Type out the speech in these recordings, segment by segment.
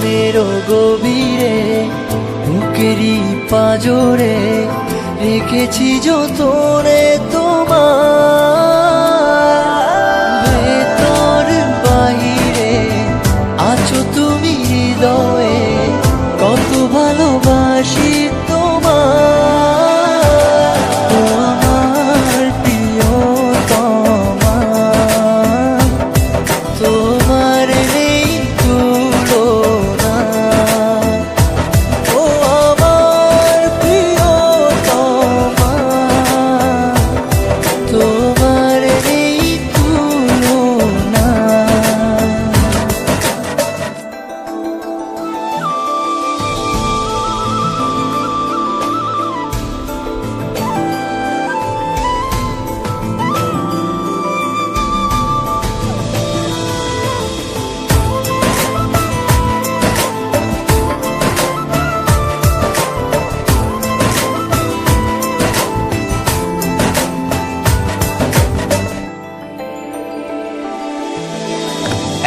মনের গভীরে বুকেরই পাজরে রেখেছি যতনে তোমার। ভেতর বাহিরে আছো তুমি হৃদয়ে।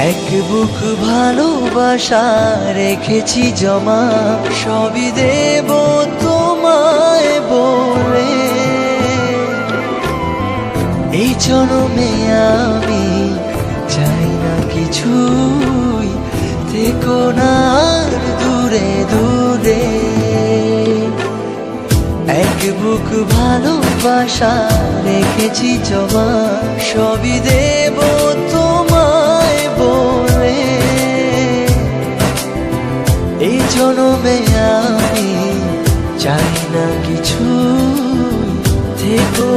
এক বুক ভালোবাসা রেখেছি জমা, সবই দেব তোমায় বলে। এই জন্মে আমি চাই না কিছুই, থেকো না দূরে দূরে। এক বুক ভালোবাসা রেখেছি জমা, সবই দেব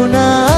না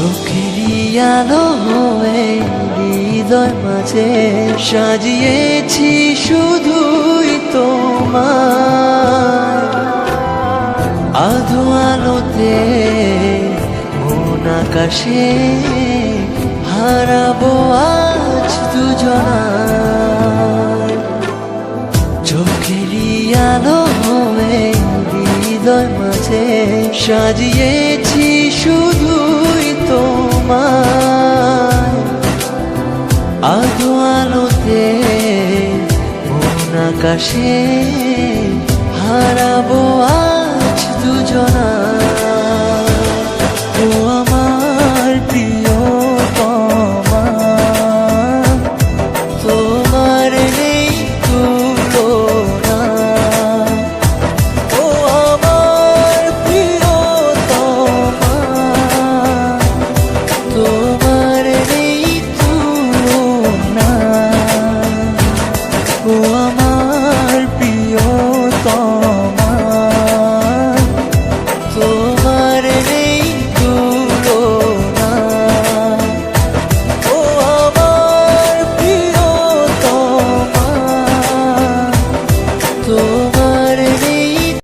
আলো হয়ে হৃদয় মাঝে সাজিয়েছি শুধুই তোমার আধো আলোতে মন আকাশে হারাবো আজ দুজনার চোখেরই আলো হয়ে হৃদয় মাঝে সাজিয়েছি শুধুই তোমার আধো আলোতে আকাশে হারাবো দুজন